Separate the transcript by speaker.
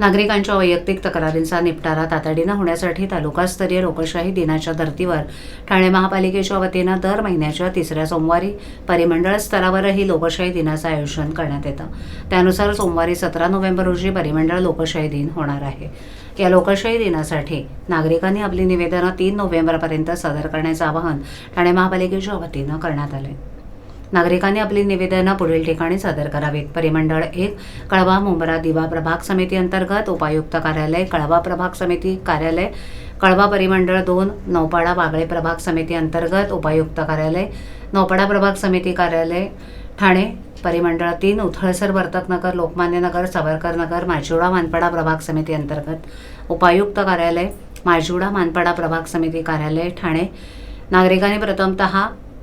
Speaker 1: नागरिकांच्या वैयक्तिक तक्रारींचा निपटारा तातडीनं होण्यासाठी तालुकास्तरीय लोकशाही दिनाच्या धर्तीवर ठाणे महापालिकेच्या वतीनं दर महिन्याच्या तिसऱ्या सोमवारी परिमंडळ स्तरावरही लोकशाही दिनाचं आयोजन करण्यात येतं. त्यानुसार सोमवारी सतरा नोव्हेंबर रोजी परिमंडळ लोकशाही दिन होणार आहे. या लोकशाही दिनासाठी नागरिकांनी आपली निवेदनं तीन नोव्हेंबरपर्यंत सादर करण्याचं आवाहन ठाणे महापालिकेच्या वतीनं करण्यात आलं नागरिकांनी आपली निवेदनं पुढील ठिकाणी सादर करावीत. परिमंडळ एक कळवा मुंबरा दिवा प्रभाग समिती अंतर्गत उपायुक्त कार्यालय कळवा प्रभाग समिती कार्यालय कळवा परिमंडळ दोन नौपाडा वागळे प्रभाग समिती अंतर्गत उपायुक्त कार्यालय नौपाडा प्रभाग समिती कार्यालय ठाणे परिमंडळ तीन उथळसर वर्तकनगर लोकमान्य नगर सावरकर नगर माजिवडा मानपाडा प्रभाग समिती अंतर्गत उपायुक्त कार्यालय माजिवडा मानपाडा प्रभाग समिती कार्यालय ठाणे. नागरिकांनी प्रथमतः